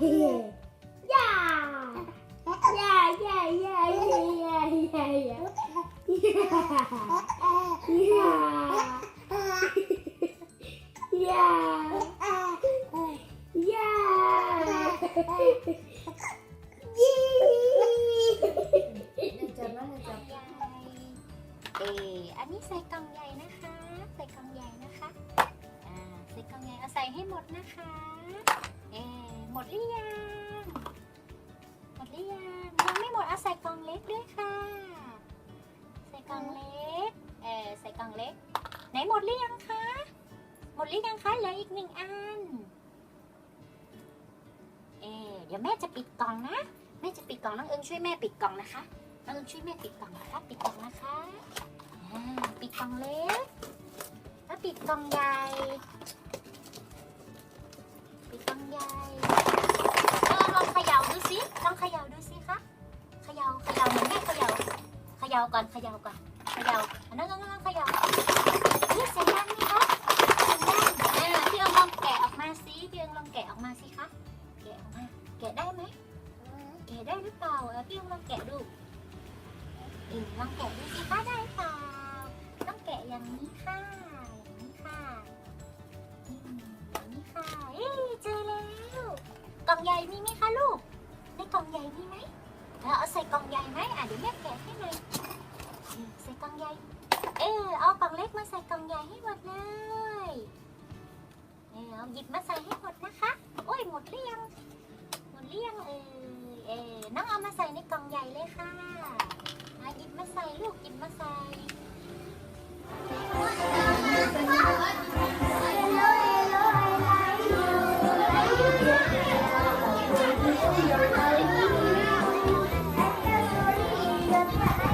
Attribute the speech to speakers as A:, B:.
A: ย่าย่าย่าย่าย่าย่าย่าย่าย่าย่าย่ายี่
B: เดี๋ยวจับนะเลยจับ
C: ใหญ่เอออันนี้ใส่กล่องใหญ่นะคะ ใส่กล่องใหญ่นะคะ อ่า ใส่กล่องใหญ่เอาใส่ให้หมดนะคะ เออ มดหรือยัง หมดหรือยัง ยังไม่หมดเอาใส่กล่องเล็กด้วยค่ะ ใส่กล่องเล็ก เออใส่กล่องเล็ก ไหนหมดหรือยังคะ หมดหรือยังคะเหลืออีกหนึ่งอัน เออเดี๋ยวแม่จะปิดกล่องนะ แม่จะปิดกล่องน้องเอิงช่วยแม่ปิดกล่องนะคะ น้องเอิงช่วยแม่ปิดกล่องนะคะ ปิดกล่องนะคะอ่าปิดกล่องเล็ก แล้วปิดกล่องใหญ่ ปิดกล่องใหญ่ ย่าก่อนเขย่าก่อนเขย่าอันนั้นงั้นงั้นเขย่าเฮ้ยเสียงดังไหมคะเสียงดังเออพี่เอิงลองแกะออกมาสิพี่เอิงลองแกะออกมาสิคะแกะออกมาแกะได้ไหมแกะได้หรือเปล่าเออพี่ลองแกะดูเออลองแกะดูสิคะได้เปล่าต้องแกะอย่างนี้ค่ะอย่างนี้ค่ะอย่างนี้ค่ะเอ้เจอแล้วกล่องใหญ่มีไหมคะลูกในกล่องใหญ่มีไหมเราเอาใส่กล่องใหญ่ไหมอะเดี๋ยวแม่แกะ หยิบมาใส่ให้หมดนะคะ โอ้ยหมดเรียงหมดเรียงเออเออน้องเอามาใส่ในกล่องใหญ่เลยค่ะมาหยิบมาใส่ลูกหยิบมาใส่เ